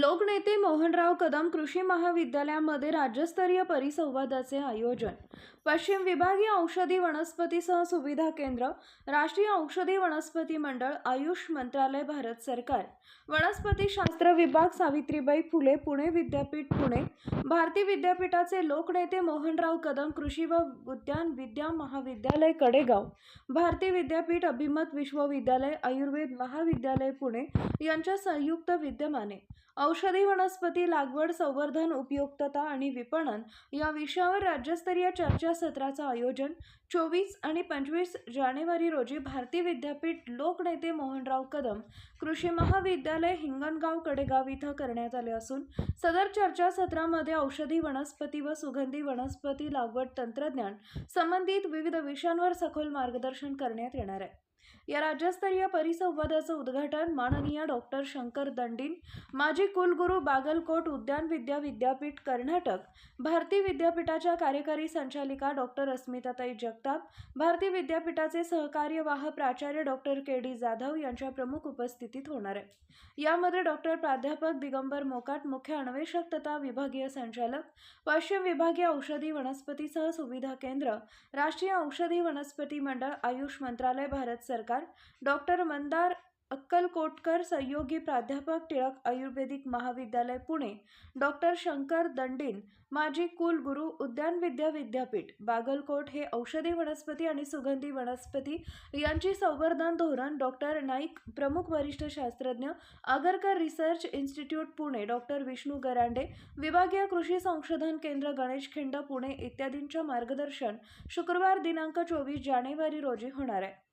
लोकनेते मोहनराव कदम कृषी महाविद्यालयामध्ये राज्यस्तरीय परिसंवादाचे आयोजन. पश्चिम विभागीय औषधी वनस्पतीसह सुविधा केंद्र राष्ट्रीय औषधी वनस्पती मंडळ आयुष मंत्रालय भारत सरकार. वनस्पती शास्त्र विभाग सावित्रीबाई फुले पुणे विद्यापीठ पुणे. भारती विद्यापीठाचे लोकनेते मोहनराव कदम कृषी व उद्यान विद्या महाविद्यालय कडेगाव. भारती विद्यापीठ अभिमत विश्वविद्यालय आयुर्वेद महाविद्यालय पुणे यांच्या संयुक्त विद्यमाने. औषधी वनस्पती लागवड संवर्धन उपयुक्तता आणि विपणन या विषयावर राज्यस्तरीय चर्चासत्राचं आयोजन चोवीस आणि पंचवीस जानेवारी रोजी भारती विद्यापीठ लोकनेते मोहनराव कदम कृषी महाविद्यालय हिंगणगाव कडेगाव इथं करण्यात आले असून सदर चर्चासत्रामध्ये औषधी वनस्पती व सुगंधी वनस्पती लागवड तंत्रज्ञान संबंधित विविध विषयांवर सखोल मार्गदर्शन करण्यात येणार आहे. या राज्यस्तरीय परिसंवादाचं उद्घाटन माननीय डॉक्टर शंकर दंडीन माजी कुलगुरू बागलकोट उद्यान विद्या विद्यापीठ कर्नाटक भारती विद्यापीठाच्या कार्यकारी संचालिका डॉक्टर अस्मिताताई जगताप भारती विद्यापीठाचे सहकार्यवाह प्राचार्य डॉक्टर के डी जाधव यांच्या प्रमुख उपस्थितीत होणार आहे. यामध्ये डॉक्टर प्राध्यापक दिगंबर मोकाट मुख्य अन्वेषक तथा विभागीय संचालक पश्चिम विभागीय औषधी वनस्पतीसह सुविधा केंद्र राष्ट्रीय औषधी वनस्पती मंडळ आयुष मंत्रालय भारत सरकार डॉक्टर मंदार अक्कलकोटकर सहयोगी प्राध्यापक टिळक आयुर्वेदिक महाविद्यालय पुणे डॉक्टर शंकर दंडीन माजी कुलगुरू उद्यान विद्या विद्यापीठ बागलकोट हे औषधी वनस्पती आणि सुगंधी वनस्पती यांची संवर्धन धोरण डॉक्टर नाईक प्रमुख वरिष्ठ शास्त्रज्ञ Agharkar research institute Pune doctor Vishnu Garande विभागीय कृषी संशोधन केंद्र गणेश खिंड पुणे इत्यादींच्या मार्गदर्शन शुक्रवार दिनांक चोवीस जानेवारी रोजी होणार आहे.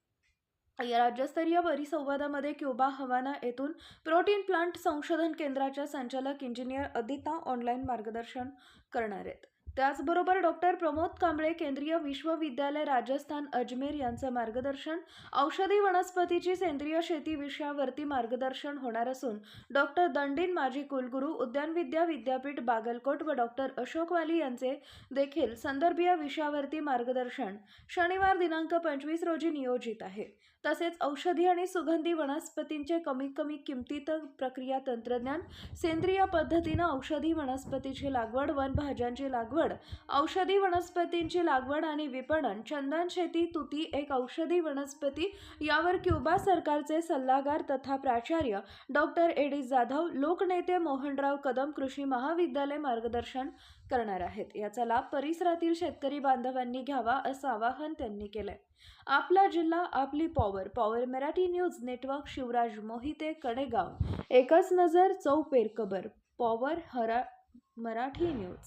या राज्यस्तरीय परिसंवादामध्ये क्युबा हवाना येथून प्रोटीन प्लांट संशोधन केंद्राच्या संचालक इंजिनियर अदिता ऑनलाईन मार्गदर्शन करणार आहेत. त्याचबरोबर डॉक्टर प्रमोद कांबळे केंद्रीय विश्वविद्यालय राजस्थान अजमेर यांचं मार्गदर्शन औषधी वनस्पतीची सेंद्रिय शेती विषयावरती मार्गदर्शन होणार असून डॉक्टर दंडीन माजी कुलगुरू उद्यानविद्या विद्यापीठ बागलकोट व डॉक्टर अशोक वाली यांचे देखील संदर्भीय विषयावरती मार्गदर्शन शनिवार दिनांक पंचवीस रोजी नियोजित आहे. तसेच औषधी आणि सुगंधी वनस्पतींचे कमीत कमी किमतीत प्रक्रिया तंत्रज्ञान सेंद्रिय पद्धतीनं औषधी वनस्पतीची लागवड वन भाज्यांची लागवड औषधी वनस्पतींची लागवड आणि विपणन. चंदन शेती तुती एक औषधी वनस्पती. यावर क्युबा सरकारचे सल्लागार तथा प्राचार्य डॉक्टर एडी जाधव लोकनेते मोहनराव कदम कृषी महाविद्यालय मार्गदर्शन करणार आहेत. याचा लाभ परिसरातील शेतकरी बांधवांनी घ्यावा असं आवाहन त्यांनी केलंय. आपला जिल्हा आपली power. Power Marathi news network Shivraj Mohite Kadegaon. एकच नजर चौपेर कबर. पॉवर हरा मराठी न्यूज.